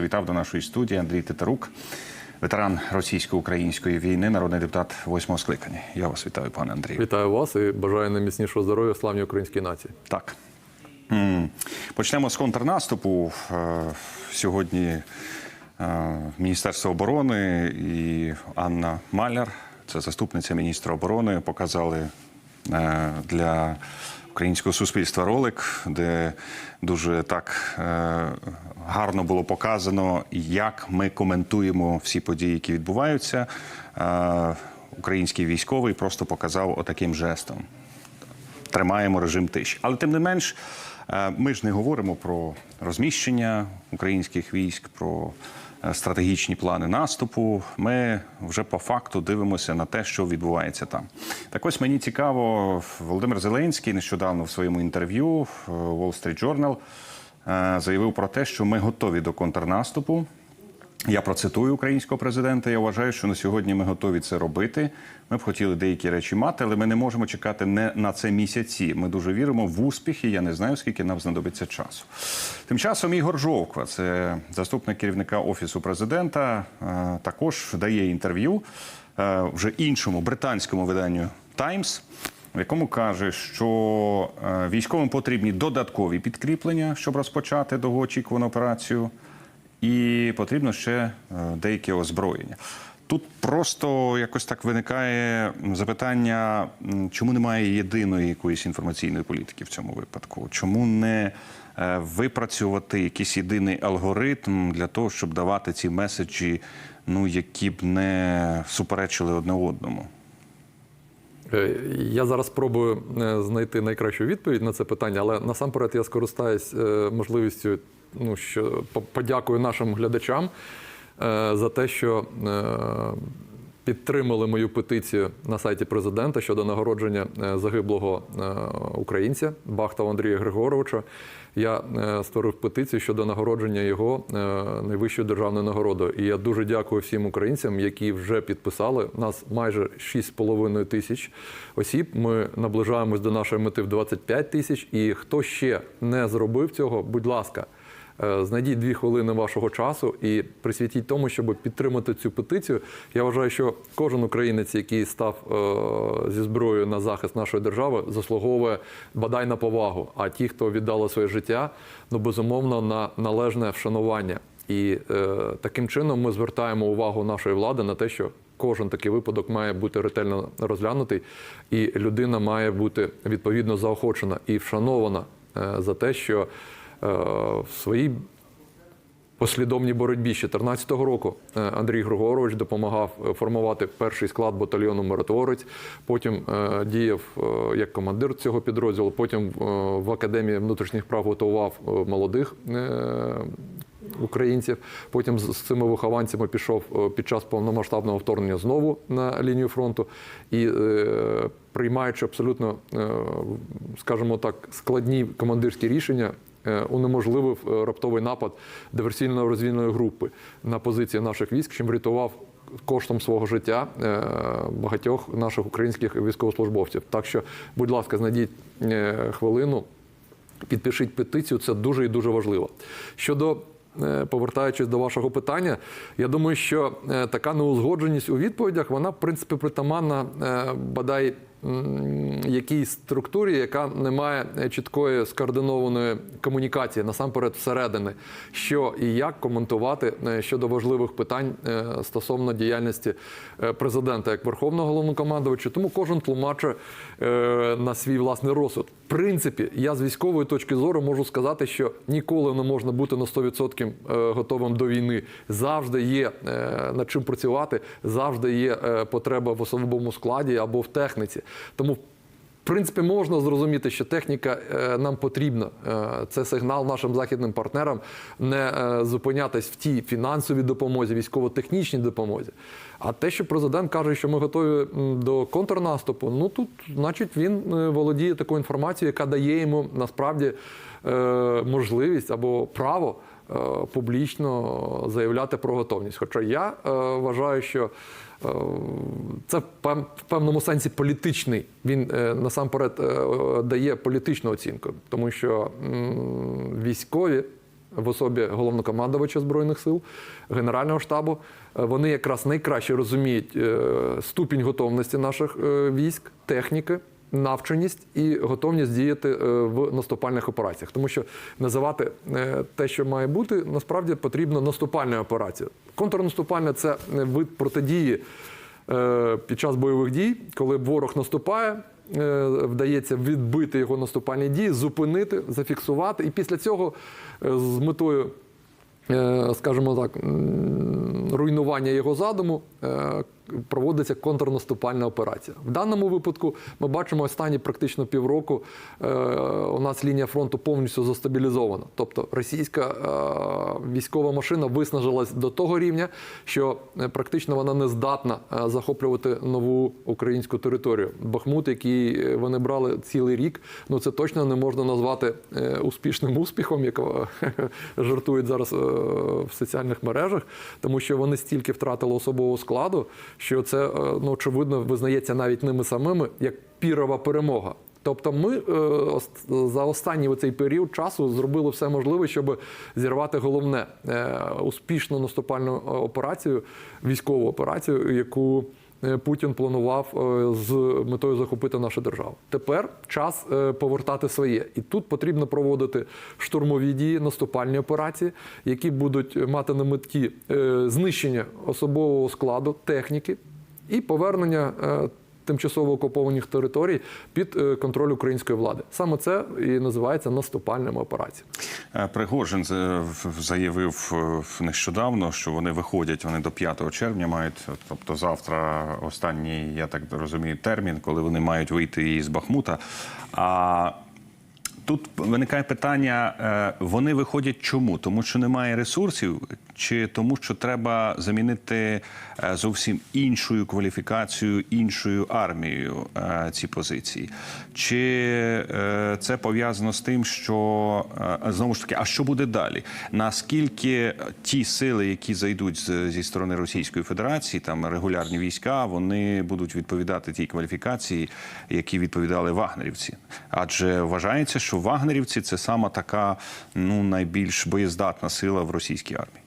завітав до нашої студії Андрій Титарук, ветеран російсько-української війни, народний депутат восьмого скликання. Я вас вітаю, пане Андрію. Вітаю вас і бажаю найміцнішого здоров'я славній українській нації. Так. Почнемо з контрнаступу. Е, Сьогодні е, Міністерство оборони і Анна Маляр, це заступниця міністра оборони, показали е, для українського суспільства ролик, де дуже так е, гарно було показано, як ми коментуємо всі події, які відбуваються. Е, Український військовий просто показав отаким жестом тримаємо режим тиші. Але тим не менш, е, ми ж не говоримо про розміщення українських військ, про стратегічні плани наступу. Ми вже по факту дивимося на те, що відбувається там. Так ось мені цікаво, Володимир Зеленський нещодавно в своєму інтерв'ю в Wall Street Journal е, заявив про те, що ми готові до контрнаступу. Я процитую українського президента. Я вважаю, що на сьогодні ми готові це робити. Ми б хотіли деякі речі мати, але ми не можемо чекати не на це місяці. Ми дуже віримо в успіхи. Я не знаю, скільки нам знадобиться часу. Тим часом Ігор Жовква, це заступник керівника офісу президента, е, також дає інтерв'ю е, вже іншому британському виданню Таймс. В якому каже, що е, військовим потрібні додаткові підкріплення, щоб розпочати довгоочікувану операцію і потрібно ще е, деяке озброєння. Тут просто якось так виникає запитання, чому немає єдиної якоїсь інформаційної політики в цьому випадку? Чому не е, випрацювати якийсь єдиний алгоритм для того, щоб давати ці меседжі, ну які б не суперечили одне одному? Е, Я зараз спробую знайти найкращу відповідь на це питання, але насамперед я скористаюсь можливістю, ну що по- подякую нашим глядачам е, за те, що е, підтримали мою петицію на сайті президента щодо нагородження е, загиблого українця Бахтова Андрія Григоровича. Я створив петицію щодо нагородження його найвищою державною нагородою. І я дуже дякую всім українцям, які вже підписали. Нас майже 6,5 тисяч осіб. Ми наближаємось до нашої мети в 25 тисяч. І хто ще не зробив цього, будь ласка. Е, Знайдіть дві хвилини вашого часу і присвятіть тому, щоб підтримати цю петицію. Я вважаю, що кожен українець, який став е, зі зброєю на захист нашої держави, заслуговує бодай на повагу. А ті, хто віддали своє життя, ну безумовно на належне вшанування. І е, таким чином ми звертаємо увагу нашої влади на те, що кожен такий випадок має бути ретельно розглянутий, і людина має бути відповідно заохочена і вшанована е, за те, що в своїй послідовній боротьбі з 2014 року е, Андрій Григорович допомагав е, формувати перший склад батальйону Миротворець. Потім е, діяв е, як командир цього підрозділу. Потім е, в академії внутрішніх прав готував е, молодих. е, Українців потім з цими вихованцями пішов е, під час повномасштабного вторгнення знову на лінію фронту і е, приймаючи абсолютно, е, скажімо так, складні командирські рішення, е, унеможливив е, раптовий напад диверсійно-розвільної групи на позиції наших військ, чим врятував коштом свого життя е, багатьох наших українських військовослужбовців. Так що, будь ласка, знайдіть е, хвилину, підпишіть петицію, це дуже і дуже важливо. Щодо е, повертаючись до вашого питання, я думаю, що е, така неузгодженість у відповідях, вона, в принципі, притаманна е, бодай якійсь структурі, яка не має чіткої скоординованої комунікації насамперед всередини, що і як коментувати е, щодо важливих питань е, стосовно діяльності е, президента як верховного головнокомандувача. Тому кожен тлумачить е, на свій власний розсуд. В принципі, я з військової точки зору можу сказати, що ніколи не можна бути на 100% е, готовим до війни. Завжди є над чим працювати, завжди є потреба в особовому складі або в техніці. Тому в принципі, можна зрозуміти, що техніка е, нам потрібна. Е, Це сигнал нашим західним партнерам не е, зупинятись в тій фінансовій допомозі, військово-технічній допомозі. А те, що президент каже, що ми готові до контрнаступу, ну тут, значить, він володіє такою інформацією, яка дає йому насправді можливість або право публічно заявляти про готовність. Хоча я е, вважаю, що е, це в певному сенсі політичний. Він е, насамперед е, дає політичну оцінку, тому що військові в особі головнокомандувача збройних сил, генерального штабу. Е, Вони якраз найкраще розуміють е, ступінь готовності наших е, військ, техніки. Навченість і готовність діяти е, в наступальних операціях, тому що називати е, те, що має бути, насправді потрібно наступальною операцією. Контрнаступальна це вид протидії е, під час бойових дій, коли ворог наступає, вдається відбити його наступальні дії, зупинити, зафіксувати, і після цього з метою, скажімо так, руйнування його задуму. Проводиться контрнаступальна операція. В даному випадку ми бачимо останні практично півроку. е, у нас лінія фронту повністю застабілізована. Тобто російська е, військова машина виснажилась до того рівня, що е, практично вона не здатна захоплювати нову українську територію. Бахмут, який вони брали цілий рік, ну це точно не можна назвати успішним успіхом, як жартують зараз в соціальних мережах, тому що вони стільки втратили особового складу, що це е, ну очевидно визнається навіть ними самими як пірова перемога. Тобто, ми е, за останній цей період часу зробили все можливе, щоб зірвати головне е, успішну наступальну операцію, військову операцію, яку Путін планував е, з метою захопити нашу державу. Тепер час е, повертати своє, і тут потрібно проводити штурмові дії, наступальні операції, які будуть мати на меті е, знищення особового складу, техніки і повернення. Тимчасово окупованих територій під е, контроль української влади. Саме це і називається наступальними операціями. Е, Пригожин заявив е, нещодавно, що вони виходять вони до 5 червня, мають, тобто завтра останній, я так розумію, термін, коли вони мають вийти із Бахмута. А тут виникає питання: вони виходять чому? Тому що немає ресурсів, чи тому, що треба замінити е, зовсім іншою кваліфікацією, іншою армією е, ці позиції? Чи е, це пов'язано з тим, що знову ж таки, а що буде далі? Наскільки ті сили, які зайдуть зі сторони Російської Федерації, там регулярні війська, вони будуть відповідати тій кваліфікації, які відповідали вагнерівці? Адже вважається, що вагнерівці це сама така ну найбільш боєздатна сила в російській армії.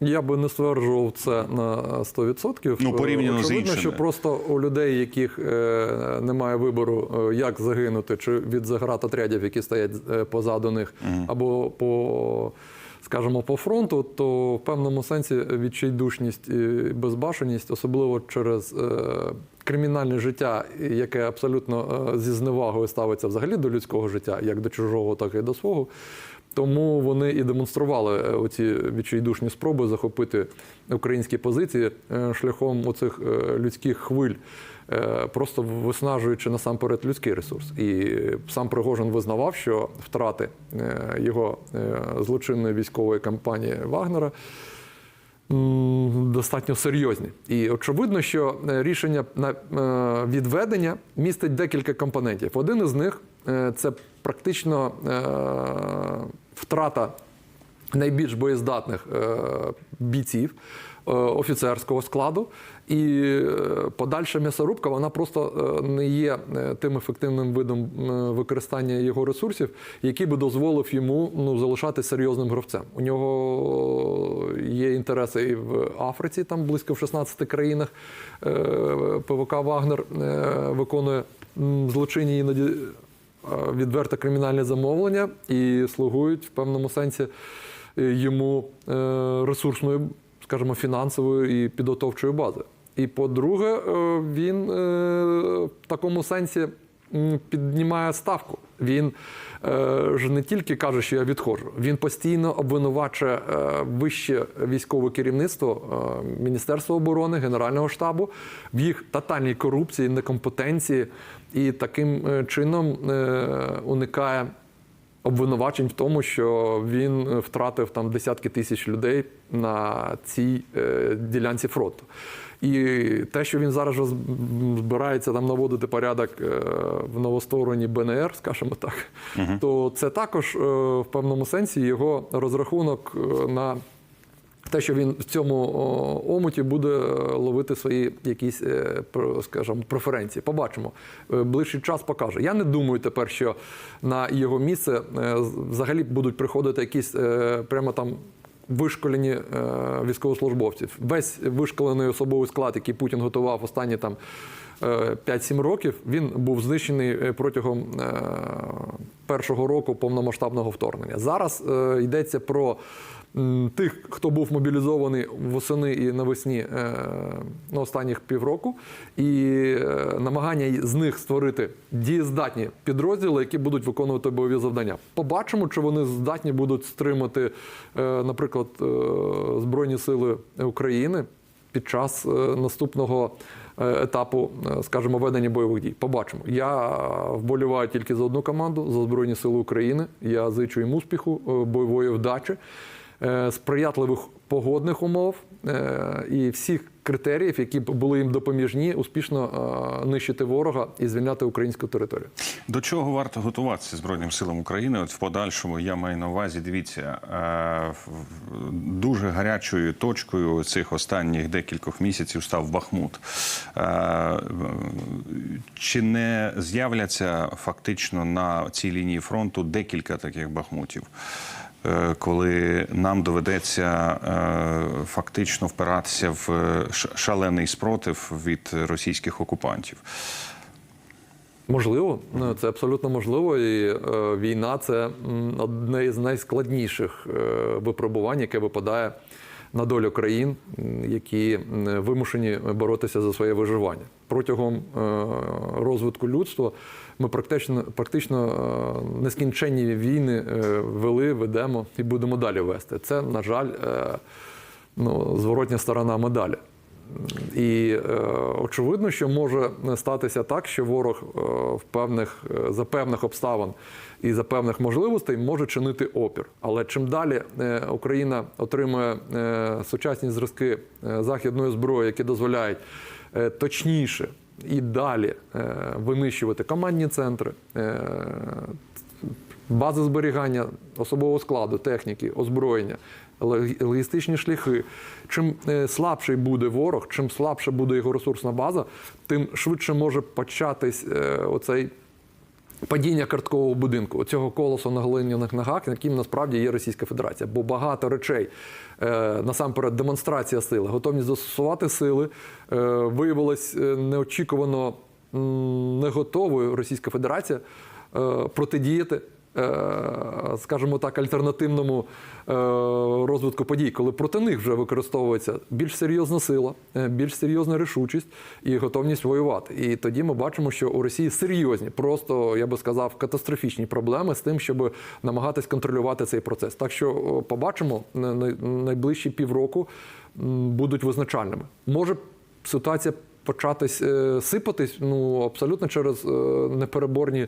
Я би не стверджував це на 100%. Ну, порівняно з Очевидно, іншими. що просто у людей, яких е, немає вибору, е, як загинути, чи від загратотрядів, які стоять е, позаду них, або по. Скажімо, по фронту, то в певному сенсі відчайдушність і безбашеність, особливо через е, кримінальне життя, яке абсолютно е, зі зневагою ставиться взагалі до людського життя, як до чужого, так і до свого. Тому вони і демонстрували е, оці відчайдушні спроби захопити українські позиції е, шляхом оцих е, людських хвиль, просто виснажуючи насамперед людський ресурс. І сам Пригожин визнавав, що втрати його злочинної військової кампанії Вагнера. Достатньо серйозні, і очевидно, що рішення на відведення містить декілька компонентів. Один із них це практично втрата найбільш боєздатних е, бійців е, офіцерського складу. І е, подальша м'ясорубка вона просто не є тим ефективним видом використання його ресурсів, який би дозволив йому ну, залишатися серйозним гравцем. У нього є інтереси і в Африці, там близько в 16 країнах ПВК Вагнер виконує злочинні іноді відверто кримінальне замовлення і слугують в певному сенсі е, йому е, ресурсною, скажімо, фінансовою і підготовчою базою. І по-друге, е, він е, в такому сенсі піднімає ставку. Він е, ж не тільки каже, що я відходжу, він постійно обвинувачує е, вище військове керівництво е, Міністерства оборони, Генерального штабу в їх тотальній корупції, некомпетенції, і таким чином уникає обвинувачень в тому, що він е, втратив там десятки тисяч людей на цій е, ділянці фронту. І те, що він зараз збирається там наводити порядок е, в новостворенні БНР, скажімо так, то це також в певному сенсі його розрахунок на те, що він в цьому омуті буде е, ловити свої якісь, е, скажімо, преференції. Побачимо. Е, Ближчий час покаже. Я не думаю тепер, що на його місце взагалі будуть приходити якісь прямо там. Вишколені військовослужбовців. Весь вишколений особовий склад, який Путін готував останні там 5-7 років, він був знищений е, протягом е, першого року повномасштабного вторгнення. Зараз е, йдеться про тих, хто був мобілізований восени і навесні е, на останніх півроку, і е, намагання з них створити дієздатні підрозділи, які будуть виконувати бойові завдання. Побачимо, чи вони здатні будуть стримати, е, наприклад, е, Збройні Сили України під час е, наступного е, етапу, е, скажімо, ведення бойових дій. Побачимо. Я вболіваю тільки за одну команду за Збройні Сили України. Я зичу їм успіху, е, бойової вдачі, е, сприятливих погодних умов е, і всіх критеріїв, які б були їм допоміжні, успішно е, нищити ворога і звільняти українську територію. До чого варто готуватися Збройним силам України? От в подальшому я маю на увазі, дивіться, е, дуже гарячою точкою цих останніх декількох місяців став Бахмут. Е, Чи не з'являться фактично на цій лінії фронту декілька таких бахмутів? Е, Коли нам доведеться е, фактично впиратися в е, шалений спротив від російських окупантів. Можливо, це абсолютно можливо. І війна це одне із найскладніших випробувань, яке випадає на долю країн, які вимушені боротися за своє виживання. Протягом е, розвитку людства ми практично, практично е, нескінченні війни е, вели, ведемо і будемо далі вести. Це, на жаль, е, ну, зворотня сторона медалі. І е, очевидно, що може статися так, що ворог е, в певних е, за певних обставин і за певних можливостей може чинити опір. Але чим далі Україна отримує сучасні зразки західної зброї, які дозволяють точніше і далі винищувати командні центри. бази зберігання особового складу, техніки, озброєння, логістичні шляхи. Чим е, слабший буде ворог, чим слабша буде його ресурсна база, тим швидше може початись е, оцей. Падіння карткового будинку, оцього колосу на глиняних ногах, яким насправді є Російська Федерація. Бо багато речей, е, насамперед, демонстрація сили, готовність застосувати сили, виявилась е, неочікувано не готовою Російська Федерація протидіяти. Е, Скажімо так, альтернативному е, розвитку подій, коли проти них вже використовується більш серйозна сила, е, більш серйозна рішучість і готовність воювати. І тоді ми бачимо, що у Росії серйозні, просто я би сказав, катастрофічні проблеми з тим, щоб намагатись контролювати цей процес. Так що побачимо на- на- найближчі півроку будуть визначальними. Може ситуація початись е, сипатись ну абсолютно через е, непереборні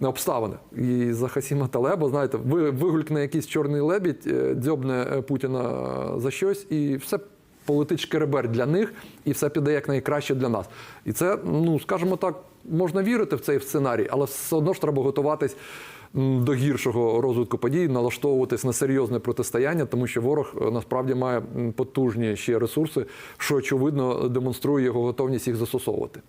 обставини. І за Хасіма Талеба, знаєте, ви вигулькне якийсь чорний лебідь, е, дзьобне Путіна за щось, і все полетить шкеребер для них, і все піде як найкраще для нас. І це, ну скажімо так, можна вірити в цей сценарій, але все одно ж треба готуватись. До гіршого розвитку подій налаштовуватись на серйозне протистояння, тому що ворог е, насправді має потужні ще ресурси, що очевидно демонструє його готовність їх застосовувати.